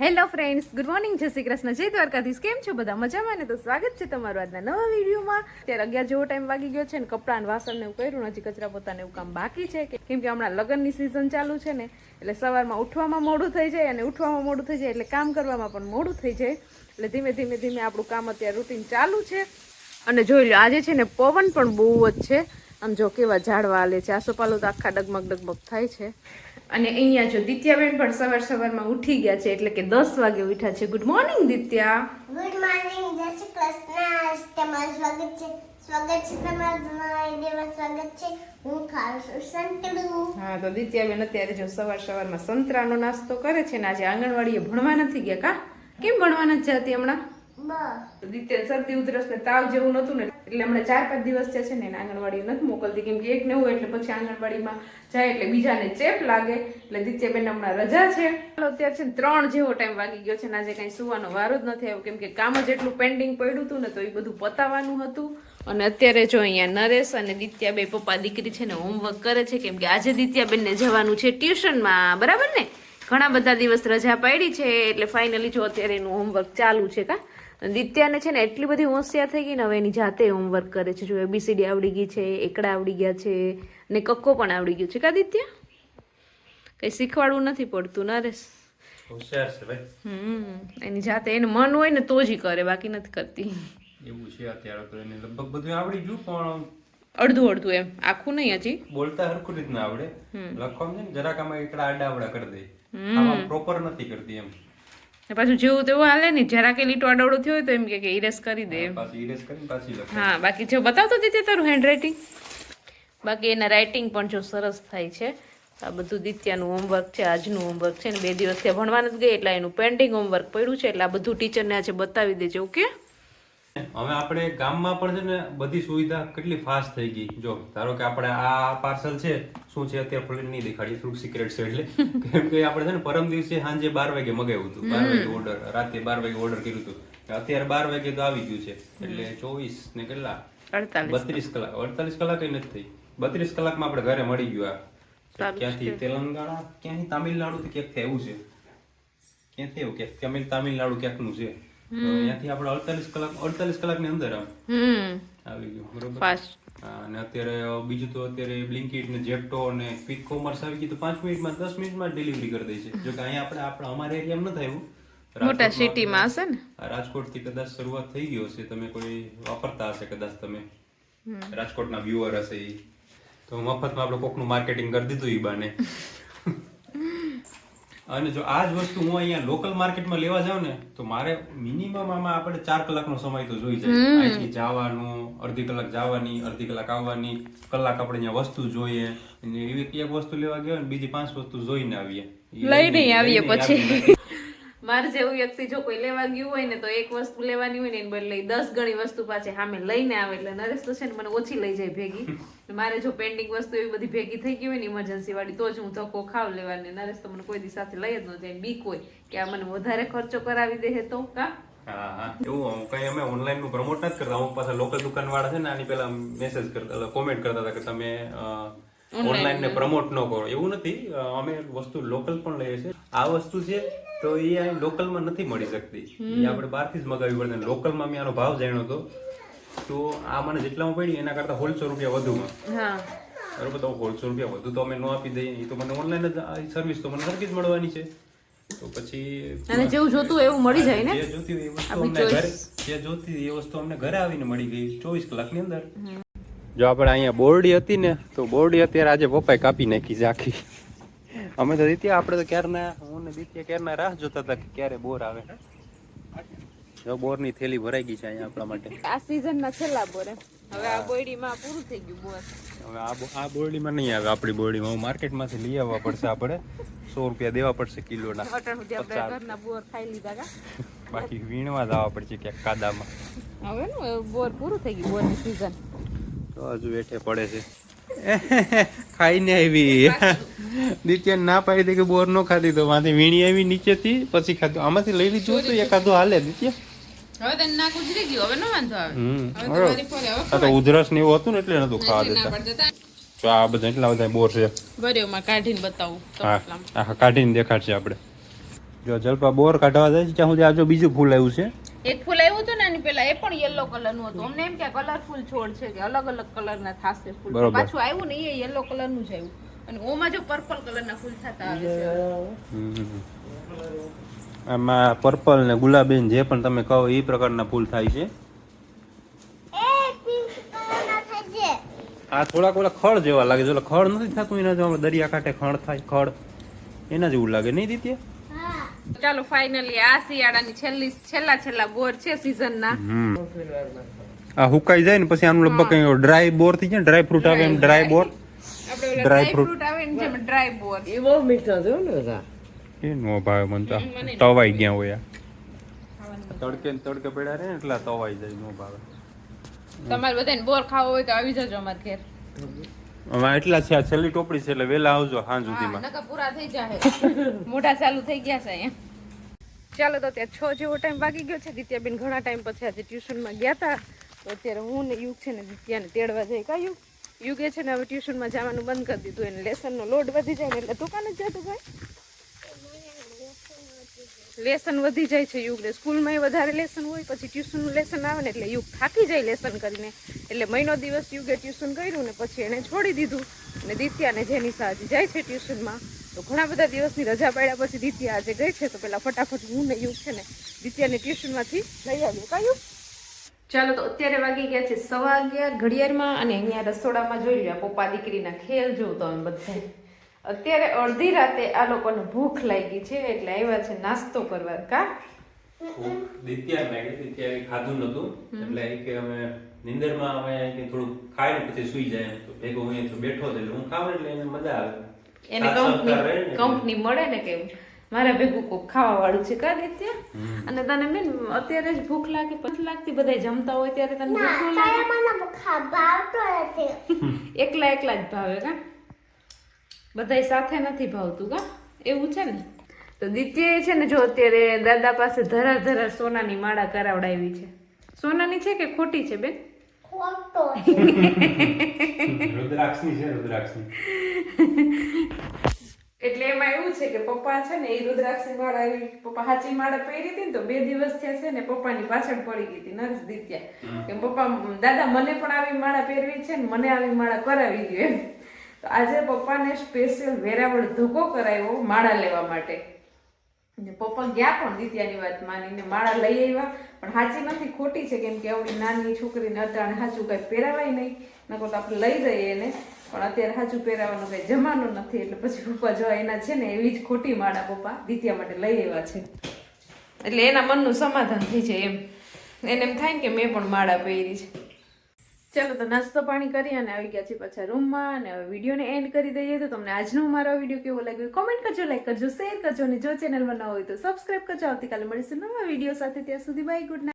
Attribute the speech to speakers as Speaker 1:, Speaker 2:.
Speaker 1: Hello friends good morning જય શ્રી કૃષ્ણ. જય દ્વારકાધીશ. કેમ છો બધા? મજામાં ને? તો સ્વાગત છે તમારું આજના નવા વિડીયોમાં. અત્યારે અગિયાર જેવો ટાઈમ વાગી ગયો છે ને કપડાં વાસણ એવું કર્યું હજી કચરા પોતાને એવું કામ બાકી છે કેમ કે હમણાં લગ્નની સિઝન ચાલુ છે ને, એટલે સવારમાં ઉઠવામાં મોડું થઈ જાય અને ઉઠવામાં મોડું થઈ જાય એટલે કામ કરવામાં પણ મોડું થઈ જાય. એટલે ધીમે ધીમે ધીમે આપણું કામ અત્યારે રૂટીન ચાલુ છે. અને જોઈ લો આજે છે ને પવન પણ બહુ જ છે. આમ જો કેવા ઝાડવા હાલે છે. આસોપાલો તો આખા ડગમગ ડગમગ થાય છે. અને અહીંયા જો દિત્યાબેન પણ સવાર સવારમાં ઉઠી ગયા છે એટલે કે દસ વાગે ઉઠ્યા છે. Good morning Ditya.
Speaker 2: Good morning જય શ્રી કૃષ્ણ. તમારું સ્વાગત છે. સ્વાગત છે તમારું સ્વાગત છે. હું ખાઉં છું સંતડું
Speaker 1: હા તો દિત્યાબેન અત્યારે જો સવાર સવારમાં સંતરાનો નાસ્તો કરે છે ને આજે આંગણવાડીએ ભણવા નથી ગયા કા? કેમ ભણવા નથી જતી હમણાં? દિત્યા શરદી ઉધરસ ને તાવ જેવું નતું ને, એટલે હમણાં ચાર પાંચ દિવસ જે છે ને એને આંગણવાડી નથી મોકલતી, કેમ કે એક ને હોય એટલે પછી આંગણવાડીમાં જાય એટલે બીજાને ચેપ લાગે, એટલે દિત્યાબેન હમણાં રજા છે. ચાલો અત્યારે છે ત્રણ જેવો ટાઈમ વાગી ગયો છે ને આજે કાંઈ સુવાનો વારો જ નથી આવ્યો, કેમ કે કામ જ એટલું પેન્ડિંગ પડ્યું હતું ને, તો એ બધું પતાવવાનું હતું. અને અત્યારે જો અહીંયા નરેશ અને દિત્યાબેન પપ્પા દીકરી છે ને હોમવર્ક કરે છે, કેમ કે આજે દિત્યાબેનને જવાનું છે ટ્યુશનમાં બરાબર ને? ઘણા બધા દિવસ રજા પાડી છે એટલે ફાઇનલી જો અત્યારે એનું હોમવર્ક ચાલુ છે કા? દિત્યાને છે ને એટલી બધી હોશિયાર થઈ ગઈ ને હવે એની જાતે હોમવર્ક કરે છે. જો એબીસીડી આવડી ગઈ છે એકડા આવડી ગયા છે ને કક્કો પણ આવડી ગયો છે. કા દિત્યા? કઈ શીખવાડવું નથી પડતું નરેશ.
Speaker 3: હોશિયાર છે ભાઈ.
Speaker 1: હમ એની જાતે એને મન હોય ને તો જ કરે બાકી નથી કરતી.
Speaker 3: એવું છે અત્યારે તો એને લગભગ બધું આવડી ગયું પણ
Speaker 1: અડધું અડધું એમ. આખું નહીં હજી.
Speaker 3: બોલતા હરખું રીતના આવડે. લખવામાં છે ને જરાક આમાં એકડા આડા આવડા કરી દે. આમાં પ્રોપર નથી કરતી એમ.
Speaker 1: પાછું જેવું તેવું હાલે ને જરા કે લીટો આડવડો થયો હોય તો એમ કે ઇરેસ કરી દે
Speaker 3: પાછી ઇરેઝ કરીને પાછી લખે.
Speaker 1: હા બાકી જો બતાવતો દીધી તારું હેન્ડ રાઇટિંગ બાકી એના રાઇટિંગ પણ જો સરસ થાય છે. આ બધું દિત્યાનું હોમવર્ક છે આજનું હોમવર્ક છે ને બે દિવસથી ભણવા નથી ગઈ એટલે એનું પેન્ડિંગ હોમવર્ક પડ્યું છે એટલે આ બધું ટીચરને આજે બતાવી દેજો ઓકે
Speaker 3: હવે આપણે ગામમાં પણ છે ને બધી સુવિધા કેટલી ફાસ્ટ થઈ ગઈ. જો ધારો કે આપણે આ પાર્સલ છે શું છે અત્યારે ખોલીને નહીં દેખાડી ફ્રૂટ સિક્રેટ છે એટલે. કેમ કે આપણે છે ને પરમ દિવસે સાંજે બાર વાગે મગાવ્યું હતું. બાર વાગે ઓર્ડર રાતે બાર વાગે ઓર્ડર કર્યું હતું. અત્યારે બાર વાગે તો આવી ગયું છે. એટલે ચોવીસ ને કેટલા બત્રીસ કલાક. અડતાલીસ કલાક નથી થઈ. બત્રીસ કલાકમાં આપણે ઘરે મળી ગયું આ. ક્યાંથી? તેલંગાણા? ક્યાંથી? તામિલનાડુ થી ક્યાંક એવું છે. ક્યાંથી એવું ક્યાંક તમિલ તામિલનાડુ ક્યાંકનું છે. તો ત્યાંથી આપણે અડતાલીસ કલાક અડતાલીસ કલાકની અંદર આવી ગયું બરોબર? હા, અને અત્યારે બીજું તો અત્યારે બ્લિંકિટ ને જેપ્ટો ને ક્વિક કોમર્સ આવી ગયું તો પાંચ મિનિટમાં દસ મિનિટમાં ડિલિવરી કરી દે છે. જો કે અહીંયા આપણે આપણે અમારા એરિયામાં નથી આવ્યું.
Speaker 1: મોટા સિટીમાં હશે ને?
Speaker 3: રાજકોટથી કદાચ શરૂઆત થઈ ગયો હશે તમે કોઈ વાપરતા હશે કદાચ તમે? રાજકોટના વ્યુઅર હશે એ તો મફતમાં આપણે કોકનું માર્કેટિંગ કરી દીધું ઈ બાને. અને જો આ જ વસ્તુ હું અહીંયા લોકલ માર્કેટમાં લેવા જાઉં ને તો મારે મિનિમમ આમાં આપણે ચાર કલાકનો સમય તો જોઈ જાય. અહીંથી જવાનું અડધી કલાક જવાની અડધી કલાક આવવાની કલાક આપણે અહીંયા વસ્તુ જોઈએ. એવી એક વસ્તુ લેવા ગયો ને બીજી પાંચ વસ્તુ જોઈને આવીએ.
Speaker 1: લઈને આવીએ પછી. મારે જેવું વ્યક્તિ જો કોઈ લેવા ગયું હોય ને તો એક વસ્તુ લેવાની હોય ને એને બદલે દસ ગણી વસ્તુ પાછી સામે લઈને આવે એટલે નરેશ તો છે ને મને ઓછી લઈ જાય ભેગી. મારે જો પેન્ડિંગ વસ્તુ એવી બધી ભેગી થઈ ગઈ હોય ને ઇમરજન્સી વાળી તો જ હું ધક્કો ખાવ લેવાની. નરેશ તો મને કોઈ દી સાથે લઈ જ ન જાય બીક હોય કે આ મને વધારે ખર્ચો કરાવી દે તો કા?
Speaker 3: એવું કઈ અમે ઓનલાઈનનું પ્રમોટ નથી કરતા. અમુક લોકલ દુકાન વાળા છે ને આની પેલા મેસેજ કરતા કોમેન્ટ કરતા હતા કે તમે ઓનલાઈન ને પ્રમોટ ન કરો. એવું નથી. અમે વસ્તુ લોકલ પણ લઈએ છીએ. આ વસ્તુ છે તો એ અહીં લોકલમાં નથી મળી શકતી. એ આપણે બહારથી જ મગાવી પડે લોકલમાં મેં આનો ભાવ જાણ્યો હતો તો આ મને જેટલામાં પડી એના કરતા હોલસો રૂપિયા વધુમાં.
Speaker 1: હા.
Speaker 3: બરોબર તો હોલસો રૂપિયા વધુ તો અમે ન આપી દઈએ. એ તો મને ઓનલાઈન જ સર્વિસ તો મને સરખી જ મળવાની છે. તો પછી
Speaker 1: અને જેવું જોતું એવું મળી જાય ને?
Speaker 3: જે જોતી એ વસ્તુ અમને ઘરે જે જોતી એ વસ્તુ અમને ઘરે આવીને મળી ગઈ ચોવીસ કલાકની અંદર. જો આપણે અહીંયા બોરડી હતી ને તો બોરડી અત્યારે આજે પપ્પાએ કાપી નાખી છે આખી. અમે તો દિત્યા આપણે તો ક્યારના હું ને દિત્યા ક્યારના રાહ જોતા હતા કે ક્યારે બોર આવે. જો બોરની થેલી ભરાઈ ગઈ છે અહીંયા આપણા માટે.
Speaker 1: આ સીઝન ના છેલ્લા બોરે હવે આ બોરડીમાં પૂરું થઈ ગયું બોર.
Speaker 3: હવે આ આ બોરડીમાં નહીં આવે આપણી બોરડીમાં માર્કેટમાંથી લઈ આવવા પડશે આપણે. સો રૂપિયા દેવા પડશે કિલોના.
Speaker 1: ઘરના બોર ખાઈ લીધા કા?
Speaker 3: બાકી વીણવા જવા પડશે ક્યાંક કાદામાં.
Speaker 1: હવે ને બોર પૂરું થઈ ગયું બોરની સીઝન
Speaker 3: તો હજુ વેઠે પડે છે. ખાઈને આવી. દિત્યા ના પાડી દે કે બોર નો ખાધી તો માથે વીણી આવી નીચેથી પછી ખાધું. આમાંથી લઈ લીધું તો એકાદું હાલે દિત્યા
Speaker 1: હવે તને નાક ઉજરી ગયું. હવે ન વાંધો આવે. હવે તમારી ફરે હવે
Speaker 3: આ તો ઉધરસ ને એવું હતું ને એટલે નતું ખાવા દેતા. આ બધા એટલા બધા બોર છે.
Speaker 1: કાઢીને બતાવું.
Speaker 3: હા. કાઢીને દેખાડશે આપણે. જો જલપા બોર કાઢવા જાય ત્યાં સુધી આ જો બીજું ફૂલ આવ્યું છે.
Speaker 1: એક ફૂલ આવ્યું હતું ને પેલા એ પણ યલો કલરનું હતું. અમને એમ કે કલરફુલ છોડ છે કે અલગ અલગ કલર ના થશે ફૂલ. પાછું આવ્યું ને એ યલો કલરનું જ આવ્યું. અને ઓમાં જો પર્પલ કલરના ફૂલ થતા આવે છે.
Speaker 3: આમાં પર્પલ ને ગુલાબી ને જે પણ તમે કહો એ પ્રકારના ફૂલ થાય છે. આ થોડાક ઓલા ખડ જેવા લાગે છે. ઓલા ખડ નથી થતું એના જો આપણે દરિયા કાંઠે ખડ થાય ખડ. એના જેવું લાગે. નહીં દીત્ય?
Speaker 1: ચાલો ફાઇનલી આ શિયાળાની છેલ્લી છેલ્લા છેલ્લા બોર છે સીઝન ના.
Speaker 3: આ હુકાઈ જાય ને પછી આનું લગભગ ડ્રાય બોર થઈ જાય ને ડ્રાય ફ્રૂટ આવે એમ ડ્રાય બોર.
Speaker 1: આપણે ડ્રાય ફ્રૂટ આવે ને જેમ ડ્રાય બોર
Speaker 4: એ બહુ મીઠા થયો ને બધા.
Speaker 3: એ નો ભાવે મને તો. તવાઈ ગયા હોય તડકે તડકે પડ્યા રહે એટલા તવાઈ જાય નો ભાવે.
Speaker 1: તમારે બધાને બોર ખાવો હોય તો આવી જજો અમારે ઘેર.
Speaker 3: આમાં એટલા છે આ છેલ્લી ટોપડી છે એટલે વેલા આવજો સાંજ
Speaker 1: હા,
Speaker 3: સુધીમાં.
Speaker 1: નકર પૂરા થઈ જાય મોઢા ચાલુ થઈ ગયા છે અહીંયા. ચાલો તો ત્યાં છ જેવો ટાઈમ વાગી ગયો છે. દિત્યાબેન ઘણા ટાઈમ પછી આજે ટ્યુશનમાં ગયા હતા તો અત્યારે હું ને યુગ છે ને દિત્યાને તેડવા જઈ કા યુગ છે ને હવે ટ્યુશનમાં જવાનું બંધ કરી દીધું એને. લેસનનો લોડ વધી જાય ને એટલે દુકાન જ જતું ભાઈ લેસન વધી જાય છે યુગને. સ્કૂલમાં વધારે લેસન હોય, પછી ટ્યુશનનું લેસન આવે ને એટલે યુગ થાકી જાય લેસન કરીને. એટલે મહિનો દિવસ યુગે ટ્યુશન કર્યું ને પછી એને છોડી દીધું. અને દિત્યાને જેની સાજી જાય છે ટ્યુશનમાં, તો ઘણા બધા દિવસની રજા પાડ્યા પછી દિત્યા આજે ગઈ છે, તો પેલા ફટાફટ હું ને યુગ છે ને દિત્યાને ટ્યુશનમાંથી લઈ આવ્યું. કયું? ચાલો તો અત્યારે વાગી ગયા છે સવા અગિયાર ઘડિયાળમાં અને અહીંયા રસોડામાં જોઈ લ્યો પપ્પા દીકરીના ખેલ જોઉં તો બધા. અત્યારે અડધી રાતે આ લોકોને ભૂખ લાગી છે એટલે આવ્યા છે નાસ્તો કરવા કા?
Speaker 3: દિત્યા લાગી હતી ખાધું નતું એટલે કે અમે નિંદરમાં અમે કે થોડું ખાઈને પછી સુઈ જાય તો ભેગો હું બેઠો હતો હું ખાવ એટલે એને મજા આવે.
Speaker 1: એને
Speaker 3: સાત સપ્તાહ રહે
Speaker 1: કંપની કંપની મળે ને કે મારા ભેગું કોક ખાવા વાળું છે કા દિત્ય અને તને બેન અત્યારે જ ભૂખ લાગે પછી લાગતી બધા જમતા હોય ત્યારે તને ભૂખ ન લાગે? એકલા એકલા જ ભાવે કા? બધાય સાથે નથી ભાવતું કા? એવું છે ને? તો દિત્ય છે ને જો અત્યારે દાદા પાસે ધરા ધરા સોનાની માળા કરાવડાવી છે. સોનાની છે કે ખોટી છે બેન?
Speaker 2: ખોટો
Speaker 3: રુદ્રાક્ષની છે રુદ્રાક્ષની.
Speaker 1: એટલે એમાં એવું છે કે પપ્પા છે ને એ રુદ્રાક્ષની માળા એવી પપ્પા હાચી માળા પહેરી હતી ને તો બે દિવસ થયા છે ને પપ્પાની પાછળ પડી ગઈ હતી નરસ દીત્યા. કે પપ્પા દાદા મને પણ આવી માળા પહેરવી છે ને મને આવી માળા કરાવી ગયો એમ. તો આજે પપ્પાને સ્પેશિયલ વેરાવળ ધોકો કરાવ્યો માળા લેવા માટે. પપ્પા ગયા પણ દિત્યાની વાત માનીને માળા લઈ આવ્યા. પણ સાચી નથી ખોટી છે કેમ કે આવડી નાની છોકરીને અટાણે સાચું કઈ પહેરાવાય નહીં. નકો તો આપણે લઈ જઈએ એને. પણ અત્યારે સાચું પહેરાવાનો કઈ જમાનો નથી, એટલે પછી પપ્પા જો એના છે ને એવી જ ખોટી માળા પપ્પા દિત્યા માટે લઈ આવ્યા છે. એટલે એના મનનું સમાધાન થઈ જાય એમ. એને એમ થાય ને કે મેં પણ માળા પહેરી છે. ચાલો તો નાસ્તો પાણી કરી અને આવી ગયા છે પાછા રૂમમાં અને હવે વિડીયોને એન્ડ કરી દઈએ તો તમને આજનો મારો વીડિયો કેવો લાગ્યો કોમેન્ટ કરજો લાઈક કરજો શેર કરજો અને જો ચેનલમાં ન હોય તો સબસ્ક્રાઈબ કરજો. આવતીકાલે મળીશું નવા વીડિયો સાથે. ત્યાં સુધી બાય ગુડ